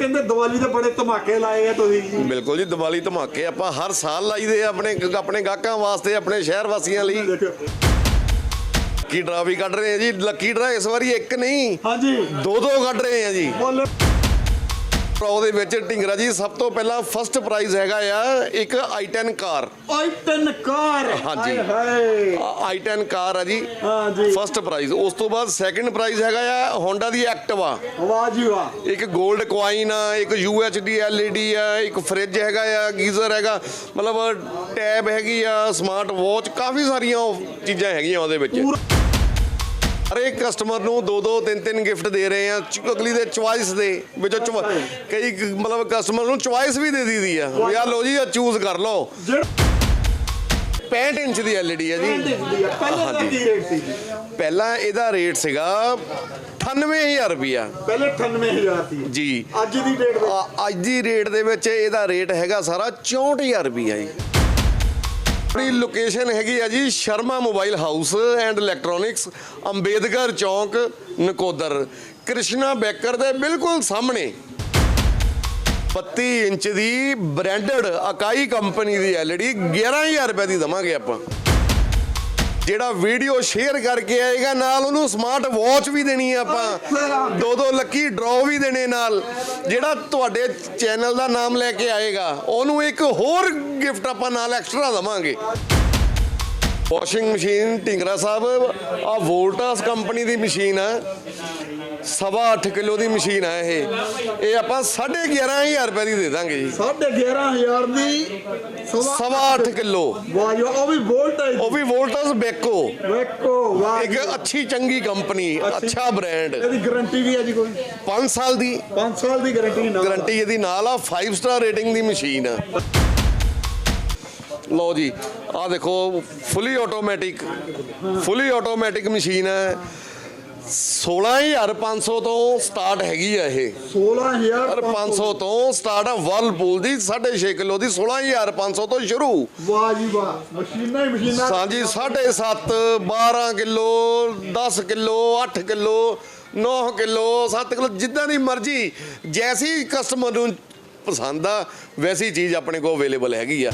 ਕਹਿੰਦੇ ਦੀਵਾਲੀ ਦੇ ਬੜੇ ਧਮਾਕੇ ਲਾਏ ਆ ਤੁਸੀਂ। ਜੀ ਬਿਲਕੁਲ ਜੀ ਦੀਵਾਲੀ ਧਮਾਕੇ ਆਪਾਂ ਹਰ ਸਾਲ ਲਾਈਦੇ ਆ ਆਪਣੇ ਆਪਣੇ ਗਾਹਕਾਂ ਵਾਸਤੇ ਆਪਣੇ ਸ਼ਹਿਰ ਵਾਸੀਆਂ ਲਈ। ਲੱਕੀ ਡਰਾ ਵੀ ਕੱਢ ਰਹੇ ਆ ਜੀ? ਲੱਕੀ ਡਰਾ ਇਸ ਵਾਰੀ ਇੱਕ ਨਹੀਂ। ਹਾਂਜੀ। ਦੋ ਦੋ ਕੱਢ ਰਹੇ ਆ ਜੀ। ਬੋਲ। ਪ੍ਰੋ ਦੇ ਵਿੱਚ ਢਿੰਗਰਾ ਜੀ ਸਭ ਤੋਂ ਪਹਿਲਾਂ ਫਸਟ ਪ੍ਰਾਈਜ਼ ਹੈਗਾ ਆ ਇੱਕ i10 ਕਾਰ। ਆਈਟਨ ਕਾਰ? ਹਾਂਜੀ। ਹਾਏ ਹਾਏ। i10 ਕਾਰ ਆ ਜੀ। ਹਾਂਜੀ। ਫਸਟ ਪ੍ਰਾਈਜ਼ ਉਸ ਤੋਂ ਬਾਅਦ ਸੈਕੰਡ ਪ੍ਰਾਈਜ਼ ਹੈਗਾ ਆ ਹੋਂਡਾ ਦੀ ਐਕਟਿਵਾ ਵਾਹ ਜੀ ਵਾਹ। ਇੱਕ 골ਡ ਕੁਆਇਨ ਆ ਇੱਕ UHD LED ਆ ਇੱਕ ਫ੍ਰਿਜ ਹੈਗਾ ਆ ਗੀਜ਼ਰ ਹੈਗਾ। ਮਤਲਬ ਟੈਬ ਹੈਗੀ ਆ ਸਮਾਰਟ ਵਾਚ ਕਾਫੀ ਸਾਰੀਆਂ ਚੀਜ਼ਾਂ ਹੈਗੀਆਂ ਉਹਦੇ ਵਿੱਚ। ਹਰੇਕ ਕਸਟਮਰ ਨੂੰ ਦੋ ਦੋ ਤਿੰਨ ਤਿੰਨ ਗਿਫਟ ਦੇ ਰਹੇ ਆ। ਅਗਲੀ ਦੇ ਚੁਆਇਸ ਦੇ ਵਿੱਚੋਂ ਚੁਆ- ਕਈ ਮਤਲਬ ਕਸਟਮਰ ਨੂੰ ਚੁਆਇਸ ਵੀ ਦੇ ਦਿੱਤੀ ਆ। ਵੀ ਆ ਲਓ ਜੀ ਆ ਚੂਜ਼ ਕਰ ਲਓ। ਜਿਹੜਾ 65 ਇੰਚ ਦੀ LED ਆ ਜੀ। ਪਹਿਲੇ ਦਾ ਕੀ ਰੇਟ ਸੀ ਜੀ? ਪਹਿਲਾਂ ਇਹਦਾ ਰੇਟ ਸੀਗਾ 98000 ਰੁਪਿਆ ਪਹਿਲੇ 98000 ਸੀ। ਜੀ। ਅੱਜ ਦੀ ਡੇਟ ਆ- ਅੱਜ ਦੀ ਰੇਟ ਦੇ ਵਿੱਚ ਇਹਦਾ ਰੇਟ ਹੈਗਾ ਸਾਰਾ 64000 ਰੁਪਈਆ ਜੀ। ਆਪਣੀ ਲੋਕੇਸ਼ਨ ਹੈਗੀ ਆ ਜੀ Sharma mobile house and electronics, Ambedkar Chowk, Nakodar. Krishna baker ਦੇ ਬਿਲਕੁਲ ਸਾਹਮਣੇ। 32 ਇੰਚ ਦੀ ਬ੍ਰਾਂਡਡ ਅਕਾਈ ਕੰਪਨੀ ਦੀ ਐਲਈਡੀ 11000 ਰੁਪਏ ਦੀ ਦਵਾਂਗੇ ਆਪਾਂ। ਜਿਹੜਾ ਵੀਡੀਓ ਸ਼ੇਅਰ ਕਰਕੇ ਆਏਗਾ ਨਾਲ ਉਹਨੂੰ ਸਮਾਰਟ ਵਾਚ ਵੀ ਦੇਣੀ ਆ ਆਪਾਂ। ਦੋ ਦੋ ਲੱਕੀ ਡਰਾਅ ਵੀ ਦੇਣੇ ਨਾਲ। ਜਿਹੜਾ ਤੁਹਾਡੇ ਚੈਨਲ ਦਾ ਨਾਮ ਲੈ ਕੇ ਆਏਗਾ, ਉਹਨੂੰ ਇੱਕ ਹੋਰ ਗਿਫਟ ਆਪਾਂ ਨਾਲ ਐਕਸਟਰਾ ਦਵਾਂਗੇ। ਵਾਸ਼ਿੰਗ ਮਸ਼ੀਨ ਢਿੰਗਰਾ ਸਾਹਿਬ ਆ ਵੋਲਟਾਸ ਕੰਪਨੀ ਦੀ ਮਸ਼ੀਨ ਆ। ਸਵਾ 8 ਕਿਲੋ ਦੀ ਮਸ਼ੀਨ ਆ ਇਹ। ਇਹ ਆਪਾਂ 11500 ਰੁਪਏ ਦੀ ਦੇ ਦਾਂਗੇ ਜੀ। 11500 ਦੀ ਸਵਾ 8 ਕਿਲੋ। ਵਾਹ ਜੀ ਉਹ ਵੀ ਵੋਲਟੇਜ ਉਹ ਵੀ ਵੋਲਟਾਸ ਬੇਕੋ। ਵੇਖੋ ਵਾਹ ਇੱਕ। ਅੱਛੀ ਚੰਗੀ ਕੰਪਨੀ ਅੱਛਾ। ਬ੍ਰਾਂਡ ਇਹਦੀ ਗਾਰੰਟੀ ਵੀ ਹੈ ਜੀ ਕੋਈ? 5 ਸਾਲ ਦੀ। 5 ਸਾਲ ਦੀ ਗਾਰੰਟੀ ਨਾਲ। ਗਾਰੰਟੀ ਇਹਦੀ ਨਾਲ ਆ 5 ਸਟਾਰ ਰੇਟਿੰਗ ਦੀ ਮਸ਼ੀਨ ਆ। ਲਓ ਜੀ ਆ ਦੇਖੋ fully automatic fully automatic machine ਹੈ 16500 ਤੋਂ ਸਟਾਰਟ ਹੈਗੀ ਆ ਇਹ। 16000 ਪਰ 500 ਤੋਂ ਸਟਾਰਟ ਆ ਵਰਲਪੂਲ ਦੀ 6.5 ਕਿਲੋ ਦੀ 16500 ਤੋਂ ਸ਼ੁਰੂ। ਵਾਹ ਜੀ ਵਾਹ ਮਸ਼ੀਨਾਂ ਹੀ ਮਸ਼ੀਨਾਂ। ਸਾਂਜੀ 7.5 12 kilo 10 kilo 8 kilo 9 kilo 7 kilo ਜਿੱਦਾਂ ਦੀ ਮਰਜ਼ੀ ਜੈਸੀ ਕਸਟਮਰ ਨੂੰ ਪਸੰਦ ਆ ਵੈਸੀ ਚੀਜ਼ ਆਪਣੇ ਕੋਲ ਅਵੇਲੇਬਲ ਹੈਗੀ ਆ।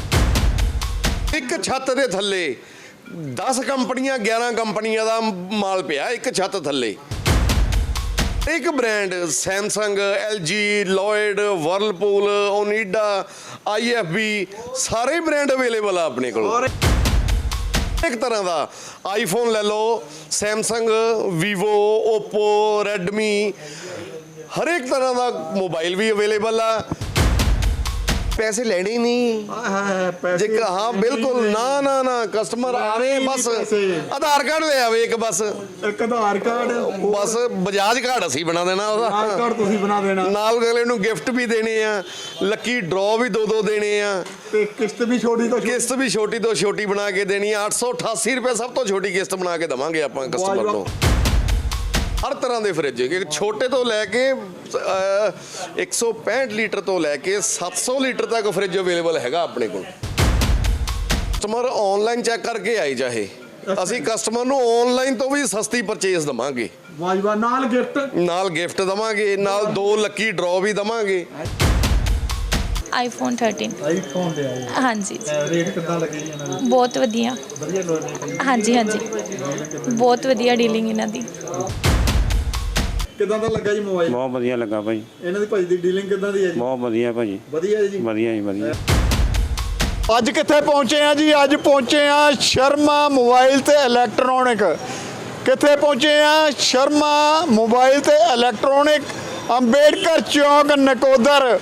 ਇੱਕ ਛੱਤ ਦੇ ਥੱਲੇ 10 ਕੰਪਨੀਆਂ 11 ਕੰਪਨੀਆਂ ਦਾ ਮਾਲ ਪਿਆ ਇੱਕ ਛੱਤ ਥੱਲੇ। ਇੱਕ brand Samsung LG Lloyd Whirlpool Onida IFB ਸਾਰੇ ਬ੍ਰਾਂਡ ਅਵੇਲੇਬਲ ਆ ਆਪਣੇ ਕੋਲ। ਔਰ ਇੱਕ ਤਰ੍ਹਾਂ ਦਾ ਆਈਫੋਨ ਲੈ ਲਓ ਸੈਮਸੰਗ ਵੀਵੋ ਓਪੋ ਰੈਡਮੀ ਹਰ ਇੱਕ ਤਰ੍ਹਾਂ ਦਾ ਮੋਬਾਈਲ ਵੀ ਅਵੇਲੇਬਲ ਆ। ਪੈਸੇ ਲੈਣੇ ਨਹੀਂ। ਜੇ ਹਾਂ ਬਿਲਕੁਲ ਨਾ ਨਾ ਨਾ ਕਸਟਮਰ ਆਵੇ ਬਸ। ਆਧਾਰ ਕਾਰਡ ਲੈ ਆਵੇ ਇੱਕ ਬਸ। ਇੱਕ ਆਧਾਰ ਕਾਰਡ। ਬਸ ਬਜਾਜ ਕਾਰਡ ਅਸੀਂ ਬਣਾ ਦੇਣਾ ਆਧਾਰ ਉਹਦਾ ਕਾਰਡ ਤੁਸੀਂ ਬਣਾ ਦੇਣਾ। ਨਾਲ ਅਗਲੇ ਨੂੰ ਗਿਫਟ ਵੀ ਦੇਣੇ ਆ ਲੱਕੀ ਡਰਾਅ ਵੀ ਦੋ ਦੋ ਦੇਣੇ ਆ। ਤੇ ਕਿਸ਼ਤ ਵੀ ਛੋਟੀ ਤੋਂ ਕਿਸ਼ਤ ਵੀ ਛੋਟੀ ਤੋਂ ਛੋਟੀ ਬਣਾ ਕੇ ਦੇਣੀ ਆ। 888 ਰੁਪਏ ਸਭ ਤੋਂ ਛੋਟੀ ਕਿਸ਼ਤ ਬਣਾ ਕੇ ਦਵਾਂਗੇ ਆਪਾਂ ਕਸਟਮਰ। ਨੂੰ। ਹਰ ਤਰ੍ਹਾਂ ਦੇ ਫ੍ਰਿਜ ਇੱਕ ਛੋਟੇ ਤੋਂ ਲੈ ਕੇ ਅਹ, 165 ਲੀਟਰ ਤੋਂ ਲੈ ਕੇ 700 ਲੀਟਰ ਤੱਕ ਫ੍ਰਿਜ ਅਵੇਲੇਬਲ ਹੈਗਾ ਆਪਣੇ ਕੋਲ। ਕਸਟਮਰ ਆਨਲਾਈਨ ਚੈੱਕ ਕਰਕੇ ਆਈ ਚਾਹੇ। ਅਸੀਂ ਕਸਟਮਰ ਨੂੰ ਆਨਲਾਈਨ ਤੋਂ ਵੀ ਸਸਤੀ ਪਰਚੇਸ ਦਵਾਂਗੇ। ਵਾਹ ਨਾਲ ਗਿਫਟ ਨਾਲ ਗਿਫਟ ਦਵਾਂਗੇ ਨਾਲ ਦੋ ਲੱਕੀ ਡਰਾਅ ਵੀ ਦਵਾਂਗੇ। ਆਈਫੋਨ 13 ਆਈਫੋਨ ਦੇ ਆਏ। ਹਾਂਜੀ। ਰੇਟ ਕਿੱਦਾਂ ਲੱਗੇ ਜੀ ਇਹਨਾਂ ਦੇ? ਬਹੁਤ ਵਧੀਆ। ਵਧੀਆ ਲੋਨ ਹਾਂਜੀ ਹਾਂਜੀ। ਬਹੁਤ ਵਧੀਆ ਡੀਲਿੰਗ ਇਹਨਾਂ ਦੀ। ਕਿੱਦਾਂ ਦਾ ਲੱਗਾ ਜੀ ਮੋਬਾਈਲ ਬਹੁਤ ਵਧੀਆ ਲੱਗਾ ਭਾਈ। ਇਹਨਾਂ ਦੀ ਭਾਜੀ ਦੀ ਡੀਲਿੰਗ ਕਿੱਦਾਂ ਦੀ ਹੈ ਜੀ? ਬਹੁਤ ਵਧੀਆ ਭਾਜੀ। ਵਧੀਆ ਹੈ ਜੀ? ਵਧੀਆ ਜੀ ਵਧੀਆ। ਅੱਜ ਕਿੱਥੇ ਪਹੁੰਚੇ ਆ ਜੀ? ਅੱਜ ਪਹੁੰਚੇ ਆ ਸ਼ਰਮਾ ਮੋਬਾਈਲ ਤੇ ਇਲੈਕਟ੍ਰੋਨਿਕ ਕਿੱਥੇ ਪਹੁੰਚੇ ਆ? ਸ਼ਰਮਾ ਮੋਬਾਈਲ ਤੇ ਇਲੈਕਟ੍ਰੋਨਿਕ ਅੰਬੇਡਕਰ ਚੌਕ ਨਕੋਦਰ।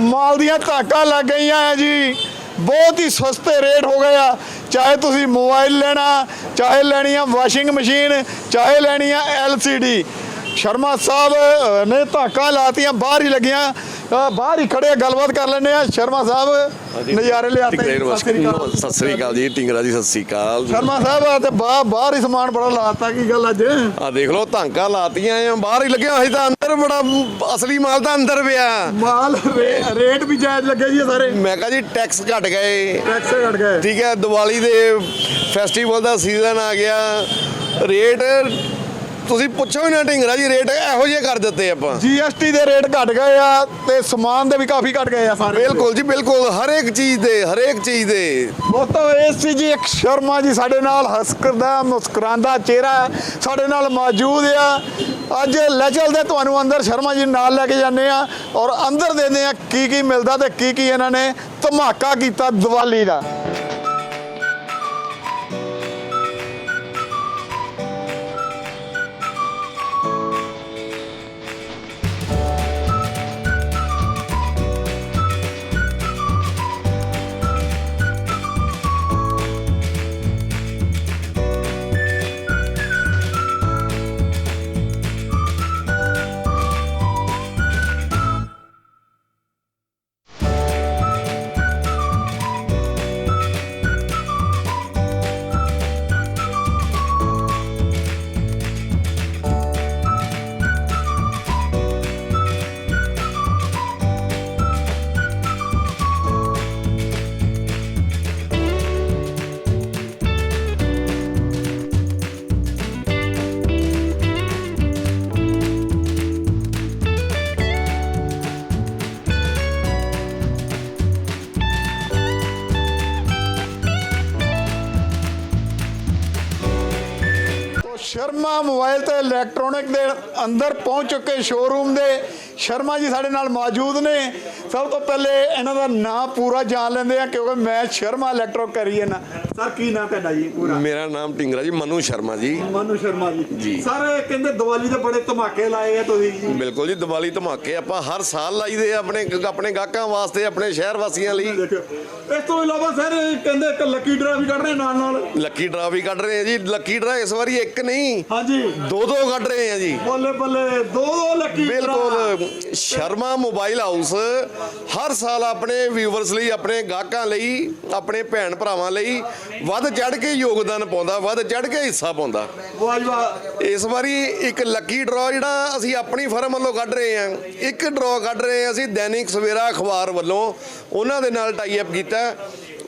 ਮਾਲ ਦੀਆਂ ਧਾਕਾਂ ਲੱਗ ਗਈਆਂ ਆ ਜੀ। ਬਹੁਤ ਹੀ ਸਸਤੇ ਰੇਟ ਹੋ ਗਏ ਆ। ਚਾਹੇ ਤੁਸੀਂ ਮੋਬਾਈਲ ਲੈਣਾ ਚਾਹੇ ਲੈਣੀ ਆ ਵਾਸ਼ਿੰਗ ਮਸ਼ੀਨ ਚਾਹੇ ਲੈਣੀ ਆ LCD ਸ਼ਰਮਾ ਸਾਹਿਬ ਨੇ ਧਾਕਾਂ ਲਾਤੀਆਂ ਬਾਹਰ ਹੀ ਲੱਗੀਆਂ। ਬਾਹਰ ਹੀ ਖੜੇ ਗੱਲਬਾਤ ਕਰ ਲੈਂਦੇ ਆ। ਸ਼ਰਮਾ ਸਾਹਿਬ ਨਜ਼ਾਰੇ ਲਿਆਤੇ। ਸਤਿ ਸ੍ਰੀ ਅਕਾਲ। ਜੀ ਟਿੰਗਰਾ ਜੀ ਸਤਿ ਸ੍ਰੀ ਅਕਾਲ। ਸ਼ਰਮਾ ਸਾਹਿਬ ਆ ਤੇ ਬਾਹਰ ਬਾਹਰ ਹੀ ਸਮਾਨ ਬੜਾ ਲਾਤਾ ਕੀ ਗੱਲ ਅੱਜ? ਆ ਦੇਖ ਲਓ ਧਾਂਕਾ ਲਾਤੀਆਂ ਆ ਬਾਹਰ ਹੀ ਲੱਗਿਆ ਅਸੀਂ ਤਾਂ ਅੰਦਰ ਬੜਾ ਅਸਲੀ ਮਾਲ ਤਾਂ ਅੰਦਰ ਪਿਆ। ਮਾਲ ਰੇਟ ਵੀ ਜਾਇਜ਼ ਲੱਗੇ ਜੀ ਸਾਰੇ। ਮੈਂ ਕਹਾ ਜੀ ਟੈਕਸ ਘਟ ਗਏ। ਟੈਕਸ ਘਟ ਗਏ। ਠੀਕ ਹੈ ਦੀਵਾਲੀ ਦੇ ਫੈਸਟੀਵਲ ਦਾ ਸੀਜ਼ਨ ਆ ਗਿਆ। ਰੇਟ ਤੁਸੀਂ ਪੁੱਛੋ ਹੀ ਨਾ ਢਿੰਗਰਾ ਜੀ ਰੇਟ ਇਹੋ ਜਿਹੇ ਕਰ ਦਿੱਤੇ ਆਪਾਂ। ਜੀਐਸਟੀ ਦੇ ਰੇਟ ਘਟ ਗਏ ਆ ਤੇ ਸਮਾਨ ਦੇ ਵੀ ਕਾਫੀ ਘਟ ਗਏ ਆ ਸਾਰੇ। ਬਿਲਕੁਲ ਜੀ ਬਿਲਕੁਲ ਹਰ ਇੱਕ ਚੀਜ਼ ਦੇ ਹਰੇਕ ਚੀਜ਼ ਦੇ। ਦੋਸਤੋ ਇਹ ਸੀ ਜੀ ਇੱਕ ਸ਼ਰਮਾ ਜੀ ਸਾਡੇ ਨਾਲ ਹੱਸਦਾ ਮੁਸਕਰਾਉਂਦਾ ਚਿਹਰਾ ਸਾਡੇ ਨਾਲ ਮੌਜੂਦ ਆ। ਅੱਜ ਲੈ ਚੱਲਦੇ ਤੁਹਾਨੂੰ ਅੰਦਰ ਸ਼ਰਮਾ ਜੀ ਨਾਲ ਲੈ ਕੇ ਜਾਂਦੇ ਆ ਔਰ ਅੰਦਰ ਦੇਖਦੇ ਆ ਕੀ ਕੀ ਮਿਲਦਾ ਤੇ ਕੀ ਕੀ ਇਹਨਾਂ ਨੇ ਧਮਾਕਾ ਕੀਤਾ ਦੀਵਾਲੀ ਦਾ। ਸ਼ਰਮਾ ਮੋਬਾਈਲ ਤੇ ਇਲੈਕਟ੍ਰੋਨਿਕ ਦੇ ਅੰਦਰ ਪਹੁੰਚ ਚੁੱਕੇ ਸ਼ੋਰੂਮ ਦੇ। ਸ਼ਰਮਾ ਜੀ ਸਾਡੇ ਨਾਲ ਮੌਜੂਦ ਨੇ। ਸਭ ਤੋਂ ਪਹਿਲੇ ਇਹਨਾਂ ਦਾ ਨਾਂ ਪੂਰਾ ਜਾਣ ਲੈਂਦੇ ਆ ਕਿਉਂਕਿ ਮੈਂ ਸ਼ਰਮਾ ਇਲੈਕਟ੍ਰੋ ਕਰੀ ਹੈ। ਨਾ ਸਰ ਕੀ ਨਾਮ ਤੁਹਾਡਾ ਜੀ? ਪੂਰਾ। ਮੇਰਾ ਨਾਮ ਢਿੰਗਰਾ ਜੀ ਮਨੂ ਸ਼ਰਮਾ ਜੀ। ਮਨੂ ਸ਼ਰਮਾ ਜੀ। ਸਰ ਕਹਿੰਦੇ ਦੀਵਾਲੀ ਦੇ ਬੜੇ ਧਮਾਕੇ ਲਾਏ ਆ ਤੁਸੀਂ ਜੀ। ਬਿਲਕੁਲ ਜੀ ਦੀਵਾਲੀ ਧਮਾਕੇ ਆਪਾਂ ਹਰ ਸਾਲ ਲਾਈਦੇ ਆ ਆਪਣੇ ਆਪਣੇ ਗਾਹਕਾਂ ਵਾਸਤੇ ਆਪਣੇ ਸ਼ਹਿਰ ਵਾਸੀਆਂ ਲਈ। ਇਸ ਤੋਂ ਇਲਾਵਾ ਸਰ ਕਹਿੰਦੇ ਇੱਕ ਲੱਕੀ ਡਰਾ ਵੀ ਕੱਢ ਰਹੇ ਨਾਲ ਨਾਲ। ਲੱਕੀ ਡਰਾ ਵੀ ਕੱਢ ਰਹੇ ਆ ਜੀ। ਲੱਕੀ ਡਰਾ ਇਸ ਵਾਰੀ ਇੱਕ ਨਹੀਂ ਹਾਂਜੀ। ਦੋ ਦੋ ਕੱਢ ਰਹੇ ਆ ਜੀ। ਬੱਲੇ ਬੱਲੇ ਦੋ ਦੋ ਲੱਕੀ ਬਿਲਕੁਲ। ਸ਼ਰਮਾ ਮੋਬਾਈਲ ਹਾਊਸ ਹਰ ਸਾਲ ਆਪਣੇ ਵਿਊਵਰਸ ਲਈ ਆਪਣੇ ਗਾਹਕਾਂ ਲਈ ਆਪਣੇ ਭੈਣ ਭਰਾਵਾਂ ਲਈ ਵੱਧ ਚੜ ਕੇ ਯੋਗਦਾਨ ਪਾਉਂਦਾ ਵੱਧ ਚੜ ਕੇ ਹਿੱਸਾ ਪਾਉਂਦਾ। ਇਸ ਵਾਰੀ ਇੱਕ ਲੱਕੀ ਡਰਾ ਜਿਹੜਾ ਅਸੀਂ ਆਪਣੀ ਫਰਮ ਵੱਲੋਂ ਕੱਢ ਰਹੇ ਹਾਂ ਇੱਕ ਡਰਾ ਕੱਢ ਰਹੇ ਹਾਂ ਅਸੀਂ ਦੈਨਿਕ ਸਵੇਰਾ ਅਖਬਾਰ ਵੱਲੋਂ ਉਹਨਾਂ ਦੇ ਨਾਲ ਟਾਈ ਅਪ ਕੀਤਾ।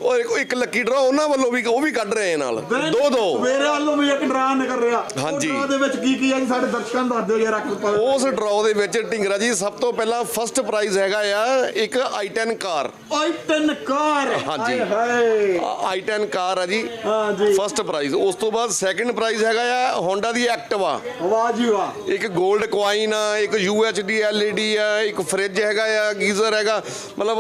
ਔਰ ਇੱਕ- ਇੱਕ ਲੱਕੀ ਡਰਾ ਉਹਨਾਂ ਵੱਲੋਂ ਵੀ ਉਹ ਵੀ ਕੱਢ ਰਹੇ ਹਾਂ ਨਾਲ। ਦੋ ਦੋ। ਮੇਰੇ ਵੱਲੋਂ ਵੀ ਇੱਕ ਡਰਾ ਨਿਕਲ ਰਿਹਾ। ਹਾਂਜੀ। ਉਹ draw ਦੇ ਵਿੱਚ ਕੀ ਕੀ ਆ ਜੀ? ਸਾਡੇ ਦਰਸ਼ਕਾਂ ਨੂੰ ਦੱਸ ਦਿਓ ਜਰਾ ਉਸ ਡਰਾ ਦੇ ਵਿੱਚ ਢਿੰਗਰਾ ਜੀ ਸਭ ਤੋਂ ਪਹਿਲਾਂ ਫਸਟ ਪ੍ਰਾਈਜ਼ ਹੈਗਾ ਆ ਇੱਕ i10 ਕਾਰ। ਆਈਟਨ ਕਾਰ। ਹਾਂਜੀ। ਹਾਏ i10 ਕਾਰ ਆ ਜੀ। ਹਾਂ ਜੀ। ਫਸਟ ਪ੍ਰਾਈਜ਼ ਉਸ ਤੋਂ ਬਾਅਦ ਸੈਕੰਡ ਪ੍ਰਾਈਜ਼ ਹੈਗਾ ਆ ਹੋਂਡਾ ਦੀ ਐਕਟਿਵਾ ਵਾਹ ਜੀ ਵਾਹ। ਇੱਕ 골ਡ ਕੁਆਇਨ ਆ ਇੱਕ UHD LED ਆ ਇੱਕ ਫ੍ਰਿਜ ਹੈਗਾ ਆ ਗੀਜ਼ਰ ਹੈਗਾ। ਮਤਲਬ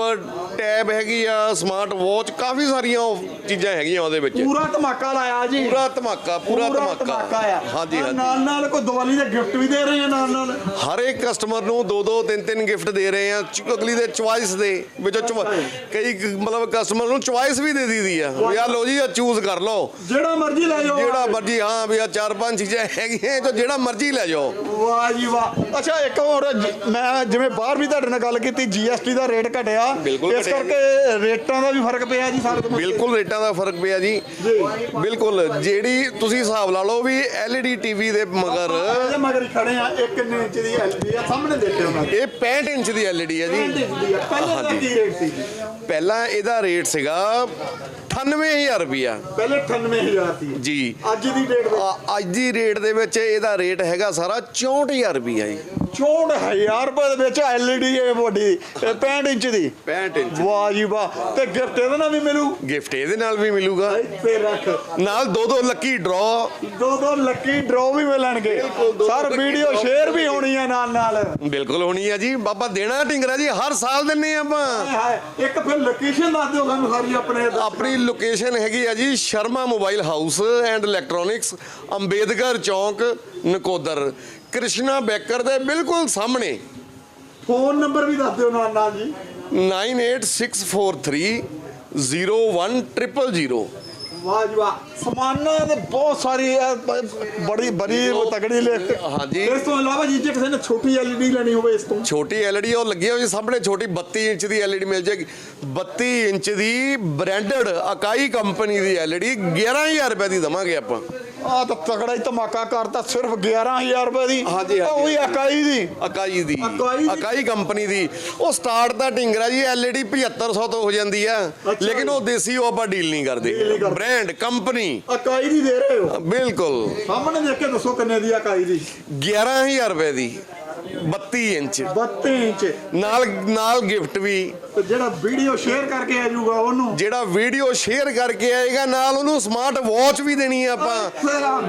ਟੈਬ ਹੈਗੀ ਆ ਸਮਾਰਟ ਵਾਚ ਕਾਫੀ ਸਾਰੀਆਂ ਉਹ ਚੀਜ਼ਾਂ ਹੈਗੀਆਂ ਉਹਦੇ ਵਿੱਚ। ਪੂਰਾ ਧਮਾਕਾ ਲਾਇਆ ਜੀ। ਪੂਰਾ ਧਮਾਕਾ ਪੂਰਾ ਧਮਾਕਾ। ਹਾਂਜੀ ਹਾਂਜੀ। ਨਾਲ ਨਾਲ ਕੋਈ ਦੀਵਾਲੀ ਦੇ ਗਿਫਟ ਵੀ ਦੇ ਰਹੇ ਆ ਨਾਲ ਨਾਲ। ਹਰ ਇੱਕ ਕਸਟਮਰ ਨੂੰ ਦੋ ਦੋ ਤਿੰਨ ਤਿੰਨ ਗਿਫਟ ਦੇ ਰਹੇ ਆ। ਚ- ਅਗਲੀ ਦੇ ਚੁਆਇਸ ਦੇ ਵਿੱਚੋਂ ਕਈ ਮਤਲਬ ਕਸਟਮਰ ਨੂੰ ਚੁਆਇਸ ਵੀ ਦੇ ਦਿੱਤੀ ਆ। ਵੀ ਆ ਲਓ ਜੀ ਆ ਚੂਜ਼ ਕਰ ਲਓ। ਜਿਹੜਾ ਮਰਜ਼ੀ ਲੈ ਜਾਓ। ਜਿਹੜਾ ਮਰਜ਼ੀ ਹਾਂ ਵੀ ਆ ਚਾਰ ਪੰਜ ਚੀਜ਼ਾਂ ਹੈਗੀਆਂ ਜੋ ਜਿਹੜਾ ਮਰਜ਼ੀ ਲੈ ਜਾਓ। ਵਾਹ ਜੀ ਵਾਹ। ਅੱਛਾ ਇੱਕ ਹੋਰ ਮੈਂ ਜਿਵੇਂ ਬਾਹਰ ਵੀ ਤੁਹਾਡੇ ਨਾਲ ਗੱਲ ਕੀਤੀ ਜੀਐਸਟੀ ਦਾ ਰੇਟ ਘਟਿਆ। ਇਸ। ਕਰਕੇ ਰੇਟਾਂ ਦਾ ਵੀ ਫ਼ਰਕ ਪਿਆ ਜੀ ਤੋਂ ਬਿਲਕੁਲ ਰੇਟਾਂ ਦਾ ਫ਼ਰਕ ਪਿਆ ਜੀ। ਬਿਲਕੁਲ ਜਿਹੜੀ ਤੁਸੀਂ ਹਿਸਾਬ ਲਾ ਲਓ ਵੀ LED ਟੀਵੀ ਦੇ ਮਗਰ ਇਹਦੇ ਮਗਰ ਖੜੇ ਆ 1 ਇੰਚ ਦੀ ਐਲਡੀ ਆ ਸਾਹਮਣੇ ਦੇਖਿਓ ਨਾ। ਇਹ 65 ਇੰਚ ਦੀ LED ਹੈ ਜੀ। ਪਹਿਲਾਂ ਇਹਦਾ ਰੇਟ ਸੀਗਾ 98000 ਰੁਪਿਆ ਪਹਿਲੇ 98000 ਸੀ। ਜੀ। ਅੱਜ ਦੀ ਡੇਟ ਦੇ ਆ- ਅੱਜ ਦੀ ਰੇਟ ਦੇ ਵਿੱਚ ਇਹਦਾ ਰੇਟ ਹੈਗਾ ਸਾਰਾ 64000 ਰੁਪਿਆ ਜੀ। 64000 ਰੁਪਏ ਦੇ ਵਿੱਚ ਐਲਈਡੀ ਇਹ ਵੱਡੀ ਇਹ 65 ਇੰਚ ਦੀ। 65 ਇੰਚ। ਵਾਹ ਜੀ ਵਾਹ। ਤੇ ਗਿਫਟ ਇਹਦੇ ਨਾਲ ਵੀ ਮਿਲੂ? ਗਿਫਟ ਇਹਦੇ ਨਾਲ ਵੀ ਮਿਲੂਗਾ। ਇੱਥੇ ਰੱਖ। ਨਾਲ ਦੋ ਦੋ ਲੱਕੀ ਡਰਾ ਦੋ ਦੋ ਲੱਕੀ ਡਰਾ ਵੀ ਮਿਲਣਗੇ। Sir lucky video draw share ਵੀ ਹੋਣੀ ਹੈ ਨਾਲ ਨਾਲ। ਬਿਲਕੁਲ ਹੋਣੀ ਆ ਜੀ। ਬਾਬਾ ਦੇਣਾ ਢਿੰਗਰਾ ਜੀ ਹਰ ਸਾਲ ਦਿੰਨੇ ਆਪਾਂ। ਹਾਏ ਹਾਏ ਇੱਕ ਫਿਰ ਲੋਕੇਸ਼ਨ ਦੱਸ ਦਿਓ ਸਾਨੂੰ ਸਾਰੀ ਆਪਣੇ ਆਪਣੀ ਲੋਕੇਸ਼ਨ ਹੈਗੀ ਆ ਜੀ Sharma mobile house and electronics Ambedkar Chowk Nakodar. Krishna baker ਦੇ ਬਿਲਕੁਲ ਸਾਹਮਣੇ। ਫੋਨ ਨੰਬਰ ਵੀ ਦੱਸ ਦਿਓ ਨਾਲ ਨਾਲ ਜੀ। 98643 01000 ਵਾਹ ਜੀ ਵਾਹ ਸਮਾਨਾਂ ਦੇ ਬਹੁਤ ਸਾਰੀ ਹੈ, ਬ- ਬੜੀ ਬੜੀ ਤਗੜੀ ਲਿਸਟ ਹਾਂਜੀ। ਇਸ ਤੋਂ ਇਲਾਵਾ ਜੀ ਜੇ ਕਿਸੇ ਨੇ ਛੋਟੀ ਐਲਈਡੀ ਲੈਣੀ ਹੋਵੇ ਇਸ ਤੋਂ। ਛੋਟੀ ਐਲਈਡੀ ਉਹ ਲੱਗੀ ਹੋਈ ਸਾਹਮਣੇ ਛੋਟੀ 32 ਇੰਚ ਦੀ ਐਲਈਡੀ ਮਿਲ ਜਾਏਗੀ। 32 ਇੰਚ ਦੀ ਬ੍ਰਾਂਡਡ ਅਕਾਈ ਕੰਪਨੀ ਦੀ ਐਲਈਡੀ 11000 ਰੁਪਏ ਦੀ ਦਵਾਂਗੇ ਆਪਾਂ। ਆ ਤਾਂ ਤਗੜਾ ਹੀ ਧਮਾਕਾ ਕਰਤਾ ਸਿਰਫ 11000 ਰੁਪਏ ਦੀ। ਹਾਂਜੀ, ਉਹੀ ਹਾਂਜੀ। ਅਕਾਈ ਦੀ। ਅਕਾਈ ਦੀ। ਅਕਾਈ ਦੀ? ਅਕਾਈ ਕੰਪਨੀ ਦੀ। ਉਹ ਸਟਾਰਟ ਦਾ ਢਿੰਗਰਾ ਜੀ LED 7500 ਤੋਂ ਹੋ ਜਾਂਦੀ ਆ। ਅੱਛਾ ਲੇਕਿਨ ਉਹ ਦੇਸੀ ਉਹ ਆਪਾਂ ਡੀਲ ਨਹੀਂ ਕਰਦੇ। Deal ਨਹੀਂ ਕਰਦੇ। ਬ੍ਰਾਂਡ ਕੰਪਨੀ ਅਕਾਈ ਦੀ ਦੇ ਰਹੇ ਹੋ? ਬਿਲਕੁਲ। ਸਾਹਮਣੇ ਦੇਖ ਕੇ ਦੱਸੋ ਕਿੰਨੇ ਦੀ ਅਕਾਈ ਦੀ। 11000 ਰੁਪਏ ਦੀ। 32 ਇੰਚ। 32 ਇੰਚ। ਨਾਲ ਨਾਲ ਗਿਫਟ ਵੀ। ਤੇ ਜਿਹੜਾ ਵੀਡੀਓ ਸ਼ੇਅਰ ਕਰਕੇ ਆ ਜਾਊਗਾ ਉਹਨੂੰ। ਜਿਹੜਾ ਵੀਡੀਓ ਸ਼ੇਅਰ ਕਰਕੇ ਆਏਗਾ ਨਾਲ ਉਹਨੂੰ ਸਮਾਰਟ ਵਾਚ ਵੀ ਦੇਣੀ ਆ ਆਪਾਂ।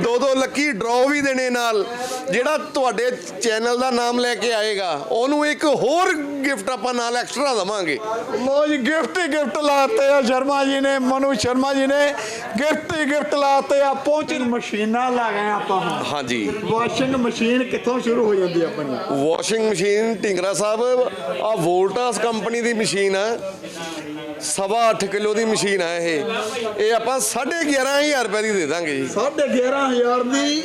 ਦੋ ਦੋ ਲੱਕੀ ਡਰਾਅ ਵੀ ਦੇਣੇ ਨਾਲ। ਜਿਹੜਾ ਤੁਹਾਡੇ ਚੈਨਲ ਦਾ ਨਾਮ ਲੈ ਕੇ ਆਏਗਾ ਉਹਨੂੰ ਇੱਕ ਹੋਰ ਗਿਫਟ ਆਪਾਂ ਨਾਲ ਐਕਸਟਰਾ ਦਵਾਂਗੇ। ਲੋ ਜੀ ਗਿਫਟ ਹੀ ਗਿਫਟ ਲਾਤੇ ਆ ਸ਼ਰਮਾ ਜੀ ਨੇ ਮਨੂ ਸ਼ਰਮਾ ਜੀ ਨੇ। ਗਿਫਟ ਹੀ ਗਿਫਟ ਲਾਤੇ ਆ ਪਹੁੰਚਣ ਮਸ਼ੀਨਾਂ ਲਾ ਗਏ ਆਪਾਂ ਹਾਂਜੀ। ਵਾਸ਼ਿੰਗ ਮਸ਼ੀਨ ਕਿੱਥੋਂ ਸ਼ੁਰੂ ਹੋ ਜਾਂਦੀ ਆਪਣੀ? ਵਾਸ਼ਿੰਗ ਮਸ਼ੀਨ ਢਿੰਗਰਾ ਸਾਹਿਬ ਆ ਵੋਲਟਾਸ ਕੰਪਨੀ ਦੀ ਮਸ਼ੀਨ ਆ। ਸਵਾ 8 ਕਿਲੋ ਦੀ ਮਸ਼ੀਨ ਆ ਇਹ। ਇਹ ਆਪਾਂ 11500 ਰੁਪਏ ਦੀ ਦੇ ਦਾਂਗੇ ਜੀ। 11500 ਦੀ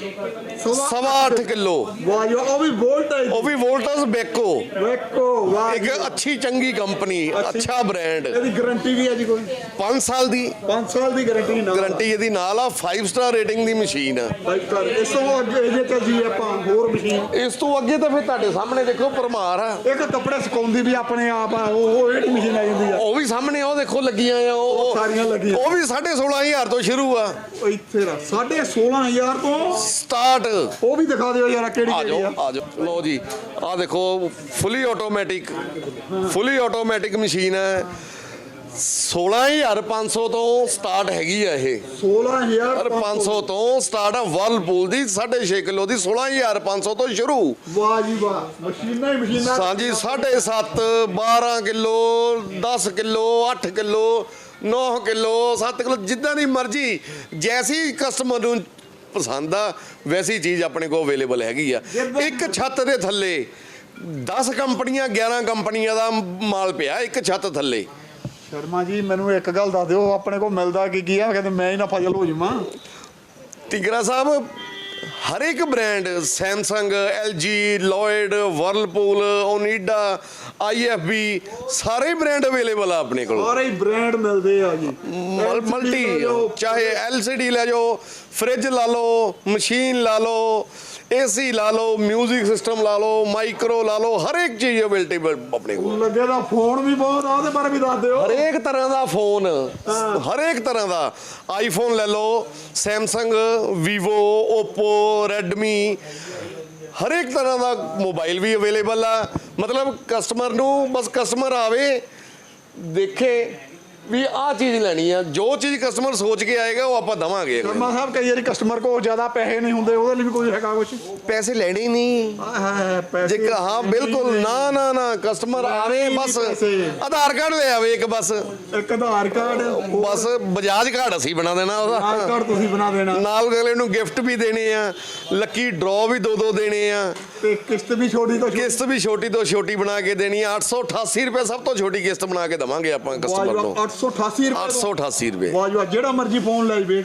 ਸਵਾ 8 ਕਿਲੋ। ਵਾਹ ਜੀ ਉਹ ਵੀ ਵੋਲਟੇਜ ਉਹ ਵੀ ਵੋਲਟਾਸ ਬੇਕੋ ਵੇਖੋ ਵਾਹ ਇੱਕ ਜੀ। ਅੱਛੀ ਚੰਗੀ ਕੰਪਨੀ ਅੱਛਾ। ਬ੍ਰਾਂਡ ਇਹਦੀ ਗਾਰੰਟੀ ਵੀ ਹੈ ਜੀ ਕੋਈ? 5 ਸਾਲ ਦੀ। 5 ਸਾਲ ਦੀ ਗਾਰੰਟੀ ਨਾ ਗਾਰੰਟੀ ਇਹਦੀ ਨਾਲ ਆ 5 ਸਟਾਰ ਰੇਟਿੰਗ ਦੀ ਮਸ਼ੀਨ ਆ। ਬਾਈ ਕਰ ਇਸ ਤੋਂ ਅੱਗੇ ਜੇ ਚੱਲਦੀ ਆਪਾਂ ਹੋਰ ਮਸ਼ੀਨ ਇਸ ਤੋਂ ਅੱਗੇ ਤਾਂ ਫਿਰ ਤੁਹਾਡੇ ਸਾਹਮਣੇ ਦੇਖੋ ਪਰਮਾਰ ਆ। ਇੱਕ ਕੱਪੜੇ ਸੁਕਾਉਂਦੀ ਵੀ ਆਪਣੇ ਆਪ ਆ ਉਹ ਉਹ ਜਿਹੜੀ ਮਸ਼ੀਨ ਆ ਜਾਂਦੀ ਆ। ਉਹ ਵੀ ਸਾਹਮਣੇ ਉਹ ਦੇਖੋ ਲੱਗੀਆਂ ਆ ਉਹ ਸਾਰੀਆਂ ਲੱਗੀਆਂ। ਉਹ ਵੀ 16500 ਤੋਂ ਸ਼ੁਰੂ ਆ। ਇੱਥੇ ਰਾ 16500 ਤੋਂ ਸਟਾਰਟ। ਉਹ ਵੀ ਦਿਖਾ ਦਿਓ ਯਾਰ ਕਿਹੜੀ ਆ ਕਿਹੜੀ ਆ ਆ ਜਾਓ। ਲੋ ਜੀ ਆ ਦੇਖੋ fully automatic fully automatic machine ਹੈ 16500 ਤੋਂ ਸਟਾਰਟ ਹੈਗੀ ਆ ਇਹ। 16500 500 ਤੋਂ ਸਟਾਰਟ ਆ ਵਰਲਪੂਲ ਦੀ 6.5 ਕਿਲੋ ਦੀ 16500 ਤੋਂ ਸ਼ੁਰੂ। ਵਾਹ ਜੀ ਵਾਹ ਮਸ਼ੀਨਾਂ ਹੀ ਮਸ਼ੀਨਾਂ। ਸਾਂਜੀ 7.5 12 kilo 10 kilo 8 kilo 9 kilo 7 kilo ਜਿੱਦਾਂ ਦੀ ਮਰਜ਼ੀ। ਜੈਸੀ ਕਸਟਮਰ ਨੂੰ ਪਸੰਦ ਆ ਵੈਸੀ ਚੀਜ਼ ਆਪਣੇ ਕੋਲ ਅਵੇਲੇਬਲ ਹੈਗੀ ਆ। ਇੱਕ ਛੱਤ ਦੇ ਥੱਲੇ 10 ਕੰਪਨੀਆਂ 11 ਕੰਪਨੀਆਂ ਦਾ ਮਾਲ ਪਿਆ ਇੱਕ ਛੱਤ ਥੱਲੇ। ਸ਼ਰਮਾ ਜੀ ਮੈਨੂੰ ਇੱਕ ਗੱਲ ਦੱਸ ਦਿਓ ਆਪਣੇ ਕੋਲ ਮਿਲਦਾ ਕੀ ਕੀ ਆ? ਕਹਿੰਦੇ ਮੈਂ ਹੀ ਨਾ ਫਜ਼ਲ ਹੋ ਜਾਵਾਂ। ਟਿਗਰਾ ਸਾਹਿਬ ਹਰ ਇੱਕ brand Samsung LG Lloyd Whirlpool Onida IFB ਸਾਰੇ ਬ੍ਰਾਂਡ ਅਵੇਲੇਬਲ ਆ ਆਪਣੇ ਕੋਲ। ਸਾਰੇ ਬ੍ਰਾਂਡ ਮਿਲਦੇ ਆ ਜੀ। ਮਲ- ਮਲਟੀ ਚਾਹੇ LCD ਲੈ ਜਾਓ ਫ੍ਰਿਜ ਲਾ ਲਓ ਮਸ਼ੀਨ ਲਾ ਲਓ ਏਸੀ ਲਾ ਲਓ 뮤직 ਸਿਸਟਮ ਲਾ ਲਓ ਮਾਈਕਰੋ ਲਾ ਲਓ ਹਰ ਇੱਕ ਚੀਜ਼ ਅਵੇਲੇਬਲ ਆਪਣੇ ਕੋਲ। ਲੱਗੇ ਦਾ ਫੋਨ ਵੀ ਬਹੁਤ ਆ ਉਹਦੇ ਬਾਰੇ ਵੀ ਦੱਸ ਦਿਓ। ਹਰੇਕ ਤਰ੍ਹਾਂ ਦਾ ਫੋਨ ਹਰੇਕ ਤਰ੍ਹਾਂ ਦਾ। ਆਈਫੋਨ ਲੈ ਲਓ ਸੈਮਸੰਗ ਵੀਵੋ ਓਪੋ ਰੈਡਮੀ ਹਰੇਕ ਤਰ੍ਹਾਂ ਦਾ ਮੋਬਾਈਲ ਵੀ ਅਵੇਲੇਬਲ ਆ। ਮਤਲਬ ਕਸਟਮਰ ਨੂੰ ਬਸ ਕਸਟਮਰ ਆਵੇ ਦੇਖੇ ਵੀ ਆਹ ਚੀਜ਼ ਲੈਣੀ ਆ ਜੋ ਚੀਜ਼ ਕਸਟਮਰ ਸੋਚ ਕੇ ਆਏਗਾ ਉਹ ਆਪਾਂ ਦਵਾਂਗੇ ਸ਼ਰਮਾ ਸਾਹਿਬ ਕਈ ਵਾਰੀ ਕਸਟਮਰ ਕੋਲ ਜ਼ਿਆਦਾ ਪੈਸੇ ਨਹੀਂ ਹੁੰਦੇ ਉਹਦੇ ਲਈ ਵੀ ਕੋਈ ਹੈਗਾ ਕੁਝ ਪੈਸੇ ਲੈਣੇ ਹੀ ਨਹੀਂ। ਜੇ ਹਾਂ ਬਿਲਕੁਲ ਨਾ ਨਾ ਨਾ ਕਸਟਮਰ ਆਵੇ ਬਸ। ਆਧਾਰ ਕਾਰਡ ਲੈ ਆਵੇ ਇੱਕ ਬਸ। ਇੱਕ ਆਧਾਰ ਕਾਰਡ ਬਸ ਬਜਾਜ ਕਾਰਡ ਅਸੀਂ ਬਣਾ ਦੇਣਾ ਉਹਦਾ। ਆਧਾਰ ਕਾਰਡ ਤੁਸੀਂ ਬਣਾ ਦੇਣਾ। ਨਾਲ ਅਗਲੇ ਨੂੰ ਗਿਫਟ ਵੀ ਦੇਣੇ ਆ ਲੱਕੀ ਡਰਾਅ ਵੀ ਦੋ ਦੋ ਦੇਣੇ ਆ। ਤੇ ਕਿਸ਼ਤ ਵੀ ਛੋਟੀ ਤੋਂ ਕਿਸ਼ਤ ਵੀ ਛੋਟੀ ਤੋਂ ਛੋਟੀ ਬਣਾ ਕੇ ਦੇਣੀ ਆ। 888 ਰੁਪਏ ਸਭ ਤੋਂ ਛੋਟੀ ਕਿਸ਼ਤ ਬਣਾ ਕੇ ਦਵਾਂਗੇ ਆਪਾਂ ਕਸਟਮਰ ਨੂੰ। 888 ਰੁਪਏ 888 ਰੁਪਏ। ਵਾਹ ਵਾਹ, ਜਿਹੜਾ ਮਰਜ਼ੀ ਫੋਨ ਲੈ ਜਵੇ।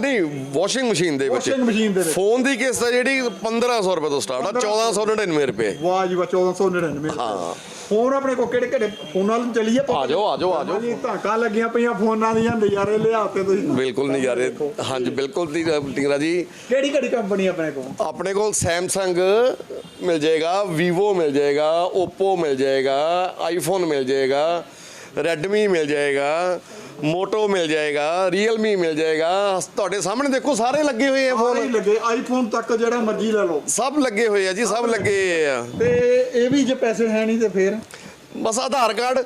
ਨਹੀਂ ਵਾਸ਼ਿੰਗ ਮਸ਼ੀਨ ਦੇ ਵਿੱਚ। ਦੇ। ਫੋਨ ਦੀ ਕਿਸ਼ਤ ਆ ਜਿਹੜੀ 1500 ਰੁਪਏ ਤੋਂ ਸਟਾਰਟ ਆ 1499 ਰੁਪਏ। ਵਾਹ ਜੀ ਵਾਹ 1499 ਹਾਂ। ਫੋਨ ਆਪਣੇ ਕੋ ਕਿਹੜੇ ਕਿਹੜੇ ਫੋਨਾਂ ਨੂੰ ਚੱਲੀਏ ਆ ਜਾਓ ਆ ਜਾਓ ਆ ਜਾਓ। ਜੀ ਧਾਕਾਂ ਲੱਗੀਆਂ ਪਈਆਂ ਫੋਨਾਂ ਦੀਆਂ ਨਜ਼ਾਰੇ ਲਿਆਤੇ ਤੁਸੀਂ। ਬਿਲਕੁਲ ਨਜ਼ਾਰੇ। ਹਾਂਜੀ ਬਿਲਕੁਲ ਟਿੰਗਰਾ ਜੀ। ਕਿਹੜੀ ਕਿਹੜੀ ਕੰਪਨੀ ਆਪਣੇ ਕੋਲ? ਆਪਣੇ ਕੋਲ ਸੈਮਸੰਗ ਮਿਲ ਜਾਏਗਾ ਵੀਵੋ ਮਿਲ ਜਾਏਗਾ ਓਪੋ ਮਿਲ ਜਾਏਗਾ ਆਈਫੋਨ ਮਿਲ ਜਾਏਗਾ ਰੈਡਮੀ ਮਿਲ ਜਾਏਗਾ ਮੋਟੋ ਮਿਲ ਜਾਏਗਾ ਰੀਅਲਮੀ ਮਿਲ ਜਾਏਗਾ। ਤੁਹਾਡੇ ਸਾਹਮਣੇ ਦੇਖੋ ਸਾਰੇ ਲੱਗੇ ਹੋਏ ਆ ਸਾਰੇ ਫੋਨ ਲੱਗੇ ਆਈਫੋਨ ਤੱਕ ਜਿਹੜਾ ਮਰਜ਼ੀ ਲੈ ਲਓ। ਸਭ ਲੱਗੇ ਹੋਏ ਆ ਜੀ ਸਭ ਲੱਗੇ ਆ। ਤੇ ਇਹ ਵੀ ਜੇ ਪੈਸੇ ਹੈ ਨਹੀਂ ਤੇ ਫੇਰ? ਬਸ ਆਧਾਰ ਕਾਰਡ।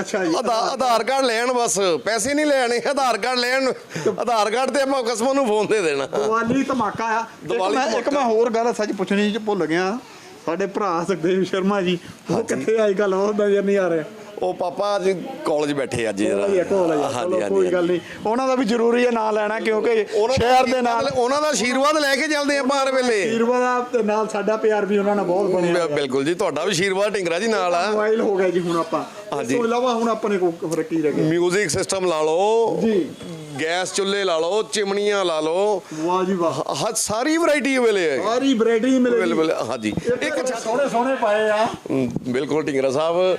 ਅੱਛਾ ਜੀ ਆਧਾ- ਆਧਾਰ ਕਾਰਡ। ਲੈਣ ਬਸ ਪੈਸੇ ਨਹੀਂ ਲੈਣੇ ਆਧਾਰ ਕਾਰਡ ਲੈਣ। ਆਧਾਰ ਕਾਰਡ ਤੇ ਆਪਾਂ ਕਸਮਾਂ ਨੂੰ ਫੋਨ ਦੇ ਦੇਣਾ। ਦੀਵਾਲੀ ਧਮਾਕਾ ਆ। ਦੀਵਾਲੀ ਮੈਂ- ਇੱਕ। ਮੈਂ ਹੋਰ ਗੱਲ ਸੱਚ ਪੁੱਛਣੀ ਭੁੱਲ ਗਿਆ। ਸਾਡੇ ਭਰਾ ਸੁਖਦੇਵ ਸ਼ਰਮਾ ਜੀ ਉਹ ਕਿੱਥੇ ਆਈ ਗੱਲ ਉਹ ਨਜ਼ਰ ਨਹੀਂ ਆ ਰਿਹਾ। ਉਹ ਪਾਪਾ ਅੱਜ ਕਾਲਜ ਬੈਠੇ ਅੱਜ ਜਰਾ ਕੋਲ ਹੀ ਆ, ਕੋਲ ਹੀ ਆ। ਚਲੋ ਕੋਈ ਗੱਲ ਨਹੀਂ। ਉਹਨਾਂ ਦਾ ਵੀ ਜ਼ਰੂਰੀ ਹੈ ਨਾਂ ਲੈਣਾ ਕਿਉਂਕਿ ਸ਼ਹਿਰ ਦੇ ਨਾਲ ਉਹਨਾਂ ਦਾ ਆਸ਼ੀਰਵਾਦ ਲੈ ਕੇ ਚੱਲਦੇ ਆਪਾਂ ਹਰ ਵੇਲੇ। ਵੀਰਵਾ ਦਾ ਨਾਲ ਸਾਡਾ ਪਿਆਰ ਵੀ ਉਹਨਾਂ ਨਾਲ ਬਹੁਤ ਬਣਿਆ ਬਿਲਕੁਲ ਜੀ ਤੁਹਾਡਾ ਵੀ ਆਸ਼ੀਰਵਾਦ ਢਿੰਗਰਾ ਜੀ ਨਾਲ ਆ। ਮੋਬਾਈਲ ਹੋ ਗਿਆ ਜੀ ਹੁਣ ਆਪਾਂ। ਇਸ ਹਾਂਜੀ। ਤੋਂ ਇਲਾਵਾ ਹੁਣ ਆਪਣੇ ਕੋਲ ਹੋਰ ਕੀ ਰਹਿ ਗਿਆ? ਮਿਊਜ਼ਿਕ ਸਿਸਟਮ ਲਾ ਲਓ। ਜੀ। ਗੈਸ ਚੁੱਲ੍ਹੇ ਲਾ ਲਓ ਚਿਮਨੀਆਂ ਲਾ ਲਓ। ਵਾਹ ਜੀ ਵਾਹ। ਹ ਸਾਰੀ ਵੈਰਾਈਟੀ ਅਵੇਲੇ ਹੈ ਸਾਰੀ ਵੈਰਾਈਟੀ ਮਿਲੇਗੀ ਅਵੇਲੇਬਲ ਹਾਂਜੀ। ਇੱਕ ਸੋਹਣੇ ਸੋਹਣੇ ਪਾਏ ਆ। ਬਿਲਕੁਲ ਢਿੰਗਰਾ ਸਾਹਿਬ।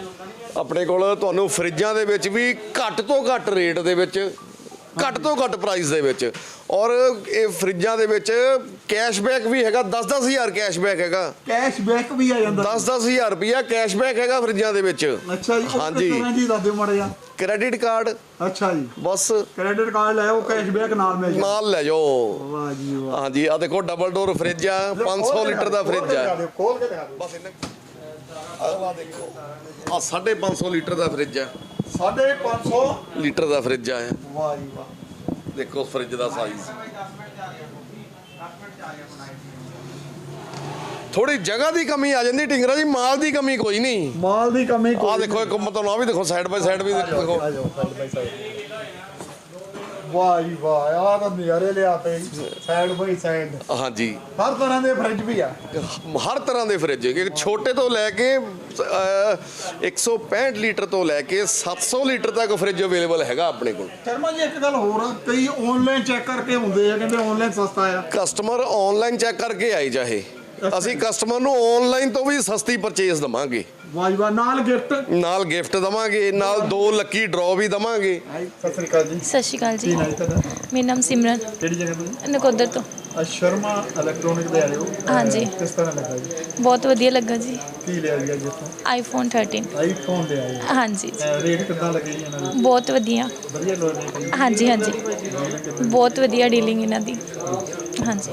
ਆਪਣੇ ਕੋਲ ਤੁਹਾਨੂੰ ਫਰਿੱਜਾਂ ਦੇ ਵਿੱਚ ਵੀ ਘੱਟ ਤੋਂ ਘੱਟ ਰੇਟ ਦੇ ਵਿੱਚ ਘੱਟ ਤੋਂ ਘੱਟ ਪ੍ਰਾਈਸ ਦੇ ਵਿੱਚ। ਔਰ ਇਹ ਫਰਿੱਜਾਂ ਦੇ ਵਿੱਚ ਕੈਸ਼ਬੈਕ ਵੀ ਹੈਗਾ 10-10000 ਕੈਸ਼ਬੈਕ ਹੈਗਾ। ਕੈਸ਼ ਬੈਕ ਵੀ ਆ ਜਾਂਦਾ। 10-10000 ਰੁਪਿਆ ਕੈਸ਼ਬੈਕ ਹੈਗਾ ਫਰਿੱਜਾਂ ਦੇ ਵਿੱਚ। ਅੱਛਾ ਜੀ ਹਾਂਜੀ। ਜੀ ਦੱਸ ਦਿਓ ਮਾੜਾ ਜਿਹਾ? ਕ੍ਰੈਡਿਟ ਕਾਰਡ ਅੱਛਾ ਜੀ। ਬਸ। ਕ੍ਰੈਡਿਟ ਕਾਰਡ ਲੈ ਉਹ ਕੈਸ਼ ਬੈਕ ਨਾਲ ਮਿਲ ਜਾਂਦਾ ਨਾਲ ਲੈ ਜਾਓ। ਵਾਹ ਜੀ ਵਾਹ। ਹਾਂਜੀ ਆ ਦੇਖੋ ਡਬਲ ਡੋਰ ਫਰਿੱਜ ਆ 500 ਲੀਟਰ ਦਾ ਫਰਿੱਜ ਆ। ਖੋਲ ਕੇ ਦਿਖਾ ਦਿਓ। ਬਸ ਇਹਨਾਂ ਆਹ ਦੇਖੋ। ਆ 550 ਲੀਟਰ ਦਾ ਫਰਿੱਜ ਆ। 550 ਲੀਟਰ ਦਾ ਫਰਿੱਜ ਆ ਵਾਹ ਜੀ ਵਾਹ। ਦੇਖੋ ਫਰਿੱਜ ਦਾ ਸਾਈਜ਼ ਥੋੜੀ ਜਗ੍ਹਾ ਦੀ ਕਮੀ ਆ ਜਾਂਦੀ ਢਿੰਗਰਾ ਜੀ ਮਾਲ ਦੀ ਕਮੀ ਕੋਈ ਨਹੀਂ। ਮਾਲ ਦੀ ਕਮੀ ਆ ਦੇਖੋ ਇੱਕ ਮਤਲਬ ਆ ਵੀ ਦੇਖੋ ਸਾਈਡ ਬਾਈ ਸਾਈਡ ਵੀ ਦੇਖੋ। ਆ ਜਾਓ ਸਾਈਡ ਬਾਈ ਸਾਈਡ ਵਾਹ ਜੀ ਵਾਹ ਆ ਤਾਂ ਨਜ਼ਾਰੇ ਲਿਆਤੇ ਸਾਈਡ ਬਾਈ ਸਾਈਡ ਹਾਂਜੀ। ਹਰ ਤਰ੍ਹਾਂ ਦੇ ਫ੍ਰਿਜ ਵੀ ਆ। ਹਰ ਤਰ੍ਹਾਂ ਦੇ ਫਰਿੱਜ ਕਿ ਛੋਟੇ ਤੋਂ ਲੈ ਕੇ ਅਹ, 165 ਲੀਟਰ ਤੋਂ ਲੈ ਕੇ 700 ਲੀਟਰ ਤੱਕ ਫਰਿੱਜ ਅਵੇਲੇਬਲ ਹੈਗਾ ਆਪਣੇ ਕੋਲ। ਸ਼ਰਮਾ ਜੀ ਇੱਕ ਗੱਲ ਹੋਰ ਕਈ ਆਨਲਾਈਨ ਚੈੱਕ ਕਰਕੇ ਹੁੰਦੇ ਆ ਕਹਿੰਦੇ ਆਨਲਾਈਨ ਸਸਤਾ ਆ। ਕਸਟਮਰ ਆਨਲਾਈਨ ਚੈੱਕ ਕਰਕੇ ਆਈ ਚਾਹੇ। ਅਸੀਂ ਕਸਟਮਰ ਨੂੰ ਆਨਲਾਈਨ ਤੋਂ ਵੀ ਸਸਤੀ ਪਰਚੇਸ ਦਵਾਂਗੇ। ਵਾਹ ਜੀ ਵਾਹ ਨਾਲ ਗਿਫਟ ਨਾਲ ਗਿਫਟ ਦਵਾਂਗੇ ਨਾਲ ਦੋ ਲੱਕੀ ਡਰਾਅ ਵੀ ਦਵਾਂਗੇ। ਸਤਿ ਸ੍ਰੀ ਅਕਾਲ ਜੀ। ਸਤਿ ਸ਼੍ਰੀ ਅਕਾਲ ਜੀ। ਕੀ ਨਾਮ ਹੈ ਤੁਹਾਡਾ? ਮੇਰਾ ਨਾਮ ਸਿਮਰਨ। ਕਿਹੜੀ ਜਗ੍ਹਾ ਤੋਂ ਨਕੋਦਰ ਤੋਂ। ਸ਼ਰਮਾ ਇਲੈਕਟ੍ਰੋਨਿਕ ਦੇ ਆਏ ਹੋ। ਹਾਂਜੀ। ਕਿਸ ਤਰ੍ਹਾਂ ਲੱਗਾ ਜੀ? ਬਹੁਤ ਵਧੀਆ ਲੱਗਾ ਜੀ। ਕੀ ਲਿਆ ਜੀ ਅੱਜ ਇੱਥੋਂ? ਆਈਫੋਨ 13 ਆਈਫੋਨ ਦੇ ਆਏ ਹੋ। ਹਾਂਜੀ। ਅਹ ਰੇਟ ਕਿੱਦਾਂ ਲੱਗੇ ਜੀ ਇਹਨਾਂ ਦੇ? ਬਹੁਤ ਵਧੀਆ। ਵਧੀਆ ਲੋੜ ਨਹੀਂ ਹਾਂਜੀ ਹਾਂਜੀ। ਬਹੁਤ ਵਧੀਆ ਡੀਲਿੰਗ ਇਹਨਾਂ ਦੀ। ਹਾਂਜੀ।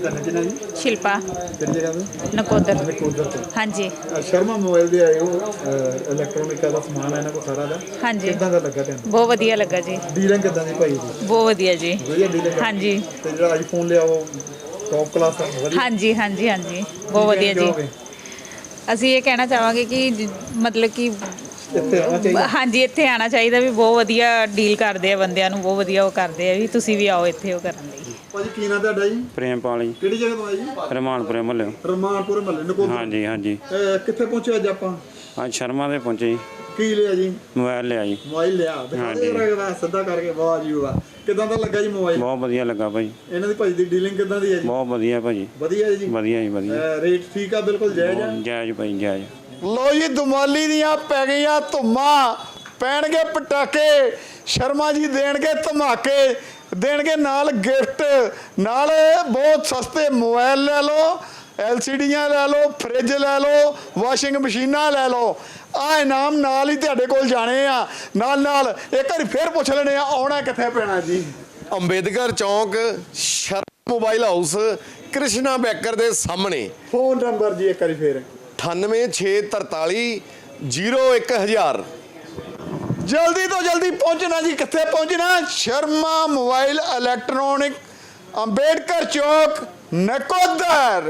ਜੀ? ਸ਼ਿਲਪਾ। ਕਿਹੜੀ ਜਗ੍ਹਾ ਤੋਂ? ਨਕੋਦਰ। ਨਕੋਦਰ ਤੋਂ। ਹਾਂਜੀ। ਸ਼ਰਮਾ ਮੋਬਾਈਲ ਦੇ ਆਏ ਹੋ ਇਲੈਕਟ੍ਰੋਨਿਕ ਦਾ ਸਮਾਨ ਹੈ ਇਹਨਾਂ ਕੋਲ ਸਾਰਾ ਦਾ? ਹਾਂਜੀ। ਕਿੱਦਾਂ ਦਾ ਲੱਗਾ ਤੁਹਾਨੂੰ? ਬਹੁਤ ਵਧੀਆ ਲੱਗਾ ਜੀ। ਡੀਲਿੰਗ ਕਿੱਦਾਂ ਦੀ ਭਾਈ ਦੀ ਬਹੁਤ ਵਧੀਆ ਜੀ। ਵਧੀਆ ਡੀਲਿੰਗ ਹਾਂਜੀ। ਤੇ ਜਿਹੜਾ ਆਈਫੋਨ ਲਿਆ ਉਹ ਟੌਪ ਕਲਾਸ ਦਾ ਵਧੀਆ। ਹਾਂਜੀ ਹਾਂਜੀ ਹਾਂਜੀ। ਬਹੁਤ ਵਧੀਆ ਜੀ। ਕਹੋਗੇ? ਅਸੀਂ ਇਹ ਕਹਿਣਾ ਚਾਹਾਂਗੇ ਕਿ ਜ- ਮਤਲਬ ਕਿ ਇੱਥੇ ਆਉਣਾ ਚਾਹੀਦਾ। ਹਾਂਜੀ ਇੱਥੇ ਆਣਾ ਚਾਹੀਦਾ ਵੀ ਬਹੁਤ ਵਧੀਆ ਡੀਲ ਕਰਦੇ ਆ ਬੰਦਿਆਂ ਨੂੰ ਬਹੁਤ ਵਧੀਆ ਉਹ ਕਰਦੇ ਆ ਵੀ ਤੁਸੀਂ ਵੀ ਆਓ ਇੱਥੇ ਉਹ ਕਰਨ ਲਈ। ਭਾਜੀ ਕੀ ਨਾਂ ਤੁਹਾਡਾ ਜੀ? ਪ੍ਰੇਮਪਾਲ ਜੀ। ਕਿਹੜੀ ਜਗ੍ਹਾ ਤੋਂ ਆਏ ਜੀ? ਰਮਾਨਪੁਰੇ ਮਹੱਲੇ ਰਮਾਨਪੁਰ ਮਹੱਲੇ ਨਕੋਦਰ ਹਾਂਜੀ ਹਾਂਜੀ। ਅਹ ਕਿੱਥੇ ਪਹੁੰਚੇ ਅੱਜ ਆਪਾਂ? ਅੱਜ ਸ਼ਰਮਾ ਦੇ ਪਹੁੰਚੇ ਜੀ। ਕੀ ਲਿਆ ਜੀ? ਮੋਬਾਈਲ ਲਿਆ ਜੀ। ਮੋਬਾਈਲ ਲਿਆ। ਹਾਂਜੀ। ਜਰਾ ਸਿੱਧਾ ਕਰਕੇ। ਵਾਹ ਜੀ ਵਾਹ। ਕਿਦਾਂ ਦਾ ਲੱਗਾ ਜੀ ਮੋਬਾਈਲ? ਬਹੁਤ ਵਧੀਆ ਲੱਗਾ ਭਾਈ। ਇਹਨਾਂ ਦੀ ਭਾਈ ਦੀ ਡੀਲਿੰਗ ਕਿਦਾਂ ਦੀ ਹੈ ਜੀ? ਬਹੁਤ ਵਧੀਆ ਭਾਜੀ। ਵਧੀਆ ਜੀ? ਵਧੀਆ ਜੀ ਵਧੀਆ। ਅਹ ਰੇਟ ਠੀਕ ਆ? ਬਿਲਕੁਲ ਜਾਇਜ਼ ਆ? ਜਾਇਜ਼ ਭਾਈ ਜਾਇਜ਼। ਲੋ ਜੀ ਦੁਮਾਲੀ ਦੀਆਂ ਪੈ ਗਈਆਂ ਧੁੰਮਾਂ। ਪੈਣਗੇ ਪਟਾਕੇ। ਸ਼ਰਮਾ ਜੀ ਦੇਣਗੇ ਧਮਾਕੇ। ਦੇਣਗੇ ਨਾਲ ਗਿਫਟ ਨਾਲ ਬਹੁਤ ਸਸਤੇ ਮੋਬਾਈਲ ਲੈ ਲਓ ਐਲਸੀਡੀਆਂ ਲੈ ਲਓ ਫ੍ਰਿਜ ਲੈ ਲਓ ਵਾਸ਼ਿੰਗ ਮਸ਼ੀਨਾਂ ਲੈ ਲਓ। ਆ ਇਨਾਮ ਨਾਲ ਹੀ ਤੁਹਾਡੇ ਕੋਲ ਜਾਣੇ ਆ। ਨਾਲ ਨਾਲ ਇੱਕ ਵਾਰੀ ਫੇਰ ਪੁੱਛ ਲੈਣੇ ਆ ਆਉਣਾ ਕਿੱਥੇ ਪੈਣਾ ਜੀ? ਅੰਬੇਦਕਰ ਚੌਂਕ Sharma mobile house Krishna baker ਦੇ ਸਾਹਮਣੇ। ਫੋਨ ਨੰਬਰ ਜੀ ਇੱਕ ਵਾਰੀ ਫੇਰ। 98643 01000 ਜਲਦੀ ਤੋਂ ਜਲਦੀ ਪਹੁੰਚਣਾ ਜੀ ਕਿੱਥੇ ਪਹੁੰਚਣਾ? ਸ਼ਰਮਾ ਮੋਬਾਈਲ ਇਲੈਕਟ੍ਰੋਨਿਕ ਅੰਬੇਡਕਰ ਚੌਕ ਨਕੋਦਰ।